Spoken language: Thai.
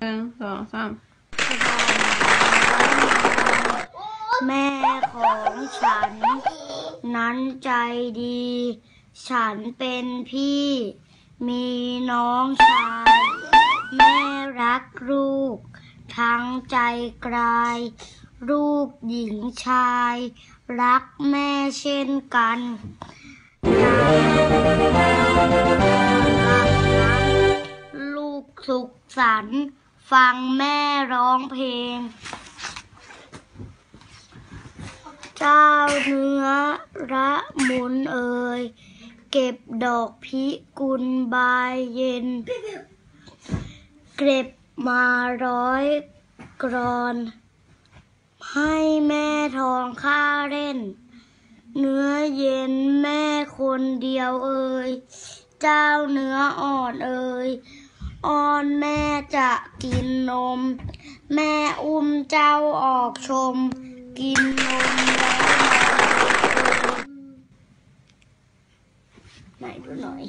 หนึ่งสองสามแม่ของฉัน นั้นใจดี ฉันเป็นพี่ มีน้องชาย แม่รักลูก ทั้งใจกลาย ลูกหญิงชาย รักแม่เช่นกันลูกสุขสันต์ ฟังแม่ร้องเพลง เจ้าเนื้อระมุนเอ่ยเก็บดอกพิกุลบายเย็น เก็บมาร้อยกรอน ให้แม่ทองข้าเล่น เนื้อเย็นแม่คนเดียวเอ่ยเจ้าเนื้ออ่อนเอ่ย อ้อนแม่จะกินนม แม่อุ้มเจ้าออกชม กินนมแล้วไหนดูหน่อย